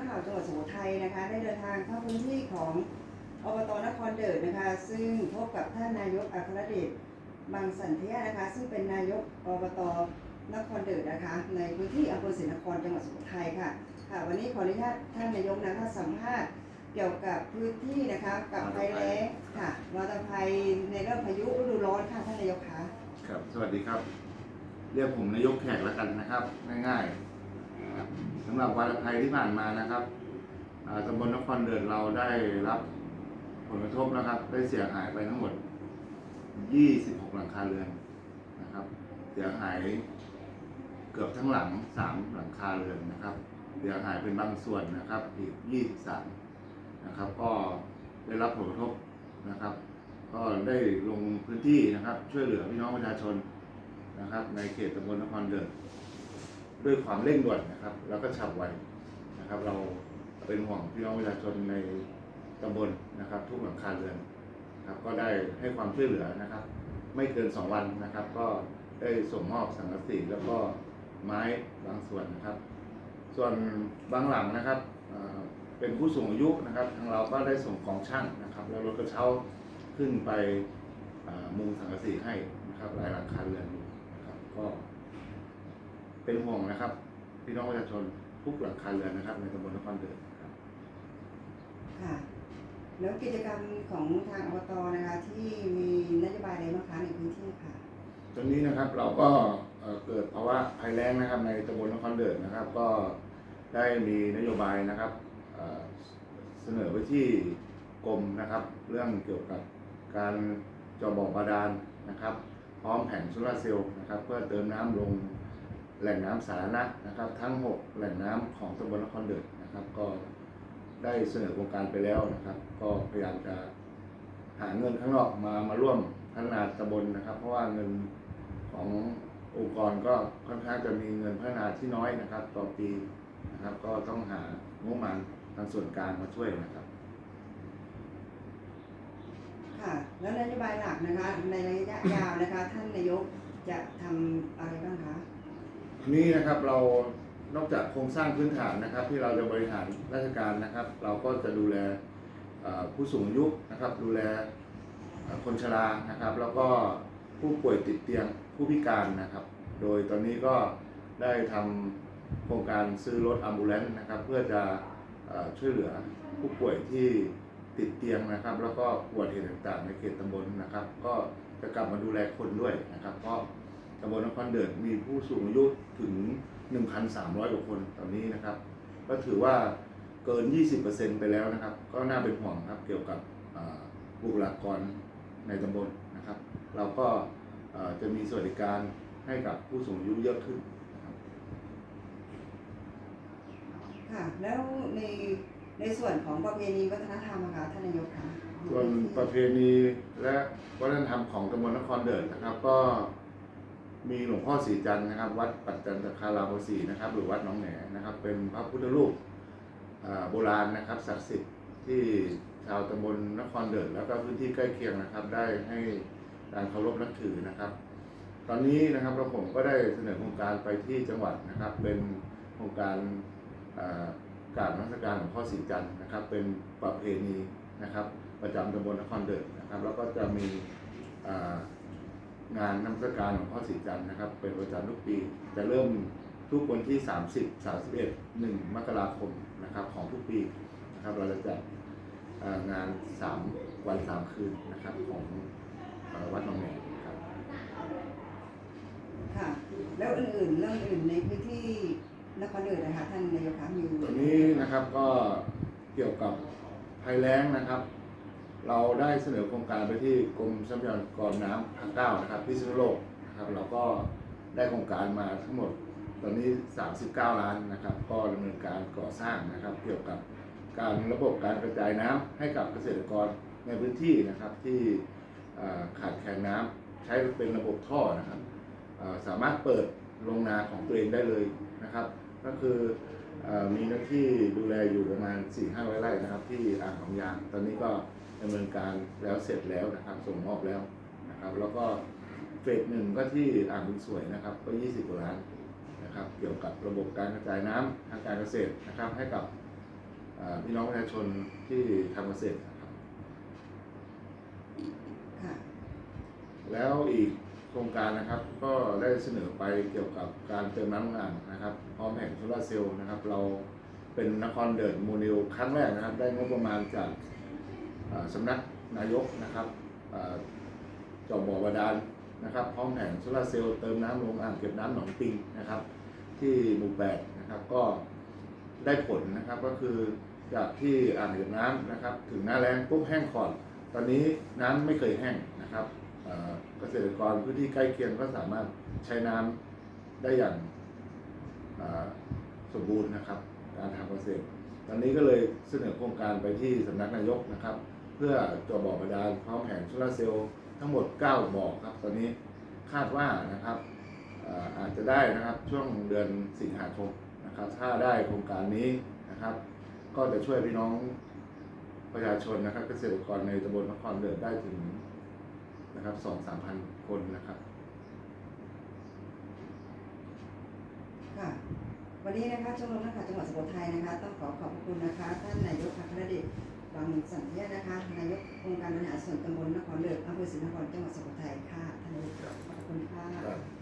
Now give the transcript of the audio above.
กข่าวจังหวัดสุโขทัยนะคะ ได้เดินทางเข้าพื้นที่ของอบตนครเดิดนะคะ ซึ่งพบกับท่านนายกอัครเดชบางสันเทียนะคะ ซึ่งเป็นนายกอบตนครเดิดนะคะ ในพื้นที่อำเภอศรีนครจังหวัดสุโขทัยค่ะค่ะ วันนี้ขออนุญาตท่านนายกนะคะสัมภาษณ์เกี่ยวกับพื้นที่นะคะกับภัยแล้งค่ะวาตภัยในเรื่องพายุฤดูร้อนค่ะท่านนายกคะครับ สวัสดีครับ เรียกผมนายกแขกแล้วกันนะครับ ง่ายๆ สำหรับวาระภัยที่ผ่านมานะครับตำบลนครเดินเราได้รับผลกระทบนะครับ ได้เสียหายไปทั้งหมด 26 หลังคาเรือนนะครับ เสียหายเกือบทั้งหลัง 3 หลังคาเรือนนะครับ เสียหายเป็นบางส่วนนะครับอีก 23 นะครับ ก็ได้รับผลกระทบนะครับ ก็ได้ลงพื้นที่นะครับ ช่วยเหลือพี่น้องประชาชนนะครับ ในเขตตำบลนครเดินด้ ด้วยความเร่งด่วนนะครับ แล้วก็ฉับไวนะครับ เราเป็นห่วงพี่น้องประชาชนในตำบลนะครับ ทุกหลังคาเรือนครับก็ได้ให้ความช่วยเหลือนะครับ ไม่เกินสองวันนะครับ ก็ได้ส่งมอบสังกะสีแล้วก็ไม้บางส่วนนะครับ ส่วนบางหลังนะครับเป็นผู้สูงอายุนะครับ ทางเราก็ได้ส่งของช่างนะครับ แล้วรถกระเช้าขึ้นไปมุงสังกะสีให้นะครับหลายหลังคาเรือน เป็นห่วงนะครับพี่น้องประชาชนทุกหลังคาเรือนนะครับ ในตำบลนครเดินครับค่ะ แล้วกิจกรรมของทางอบตนะคะที่มีนโยบายอะไรบ้างคะในพื้นที่ค่ะ ตอนนี้นะครับเราก็เอ่อเกิดภาวะภัยแล้งนะครับ ในตำบลนครเดินนะครับ ก็ได้มีนโยบายนะครับเอ่อเสนอไปที่กรมนะครับ เรื่องเกี่ยวกับการเจาะบ่อบาดาลนะครับ พร้อมแผงโซลาร์เซลล์นะครับ เพื่อเติมน้ำลง แหล่งน้ำสาธารณะนะครับ ทั้ง 6 แหล่งน้ำของตำบลนครเดินนะครับ ก็ได้เสนอโครงการไปแล้วนะครับ ก็พยายามจะหาเงินข้างนอกมามาร่วมพัฒนาตำบลนะครับ เพราะว่าเงินขององค์กรก็ค่อนข้างจะมีเงินพัฒนาที่น้อยนะครับ ต่อปีนะครับ ก็ต้องหางบประมาณทางส่วนกลางมาช่วยนะครับค่ะแล้วนโยบายหลักนะคะในระยะยาวนะคะ ท่านนายกจะทำอะไรบ้างคะ นี้นะครับเรานอกจากโครงสร้างพื้นฐานนะครับ ที่เราจะบริหารราชการนะครับ เราก็จะดูแลผู้สูงอายุนะครับ ดูแลคนชรานะครับ แล้วก็ผู้ป่วยติดเตียงผู้พิการนะครับ โดยตอนนี้ก็ได้ทำโครงการซื้อรถอัมบูเลนต์นะครับ เพื่อจะช่วยเหลือผู้ป่วยที่ติดเตียงนะครับ แล้วก็ปวดเหตุต่างๆ ในเขตตำบลนะครับ ก็จะกลับมาดูแลคนด้วยนะครับเพราะ ตำบลนครเดินมีผู้สูงอายุถึง 1,300กว่าคนตอนนี้นะครับ ก็ถือว่าเกิน 20%ไปแล้วนะครับ ก็น่าเป็นห่วงครับเกี่ยวกับอ่าบุคลากรในตำบลนะครับ เราก็เอ่อจะมีสวัสดิการให้กับผู้สูงอายุเยอะขึ้นนะครับค่ะแล้วในในส่วนของประเพณีวัฒนธรรมนะคะท่านนายกคะส่วนประเพณีและวัฒนธรรมของตำบลนครเดินนะครับ ก็ มีหลวงพ่อศรีจันทร์นะครับ วัดปัจจันตคารามสีนะครับ หรือวัดหนองแหนนะครับ เป็นพระพุทธรูปโบราณนะครับศักดิ์สิทธิ์ที่ชาวตำบลนครเดินแล้วก็พื้นที่ใกล้เคียงนะครับ ได้ให้การเคารพนับถือนะครับ ตอนนี้นะครับเราผมก็ได้เสนอโครงการไปที่จังหวัดนะครับ เป็นโครงการอ่ากรารนมัสการหลวงพ่อศรีจันทร์นะครับ เป็นประเพณีนะครับ ประจำตำบลนครเดินนะครับ แล้วก็จะมี งานนมัสการหลวงพ่อศรีจันทร์นะครับ เป็นประจำทุกปี จะเริ่มทุกวันที่ 30 31 1 มกราคมนะครับของทุกปีนะครับ เราจะจัดอ่างาน 3 วัน 3 คืนนะครับของเอ่อวัดหนองแหนครับค่ะ แล้วอื่นๆเรื่องอื่นในพื้นที่นครเดินนะคะท่านนายกคะมีตอนนี้นะครับก็เกี่ยวกับภัยแล้งนะครับ เราได้เสนอโครงการไปที่กรมทรัพยากรน้ำภาคเก้านะครับพิษณุโลกนะครับเราก็ได้โครงการมาทั้งหมดตอนนี้ 39 ล้านนะครับ ก็ดำเนินการก่อสร้างนะครับ เกี่ยวกับการระบบการกระจายน้ำให้กับเกษตรกรในพื้นที่นะครับที่ขาดแคลนน้ำใช้เป็นระบบท่อนะครับสามารถเปิดโรงนาของตัวเองได้เลยนะครับ ก็คืออมีหน้าที่ดูแลอยู่ประมาณ 4 5 0 0ไร่นะครับ ที่อ่างของยางตอนนี้ก็ ดำเนินการแล้วเสร็จแล้วนะครับส่งมอบแล้วนะครับ แล้วก็เฟสหนึ่งก็ที่อ่างบุญสวยนะครับ ก็ 20กว่าล้านนะครับ เกี่ยวกับระบบการกระจายน้ำทางการเกษตรนะครับ ให้กับอ่าพี่น้องประชาชนที่ทำเกษตรนะครับค่ะแล้วอีกโครงการนะครับก็ได้เสนอไปเกี่ยวกับการเติมน้ำโรงงานนะครับ พร้อมแผงโซลาร์เซลล์นะครับ เราเป็นนครเดินโมเดลครั้งแรกนะครับ ได้งบประมาณจากอ่า สำนักนายกนะครับจาะบ่อบาดาลนะครับพร้อมแผงโซลาร์เซลล์เติมน้ำลงอ่างเก็บน้ำหนองปิงนะครับ ที่หมู่แปดนะครับก็ได้ผลนะครับก็คือจากที่อ่างเก็บน้ำนะครับ ถึงหน้าแล้งปุ๊บแห้งขอดตอนนี้น้ำไม่เคยแห้งนะครับเกษตรกรพื้นที่ใกล้เคียงก็สามารถใช้น้ำได้อย่างสมบูรณ์นะครับ การทำเกษตร ตอนนี้ก็เลยเสนอโครงการไปที่สำนักนายกนะครับ พื่อตัวบ่อบาดาลพร้อมแผงโซลาเซลล์ทั้งหมด 9 บ่อครับ ตอนนี้คาดว่านะครับอาจจะได้นะครับช่วงเดือนสิงหาคมนะครับ ถ้าได้โครงการนี้นะครับ ก็จะช่วยพี่น้องประชาชนนะครับ เกษตรกรในตำบลนครเดินได้ถึงนะครับสองสามพันคนนะครับค่ะวันนี้นะคะชมรมนักข่าวจังหวัดสุโขทัยนะคะ ต้องขอขอบคุณนะคะ ท่านนายกอัครเดช บางสันเทียนะคะ นายกองค์การบริหารส่วนตำบลนครเลิศอำเภอศรีนครจังหวัดสุโขทัยค่ะท่านนายกขอบคุณค่ะ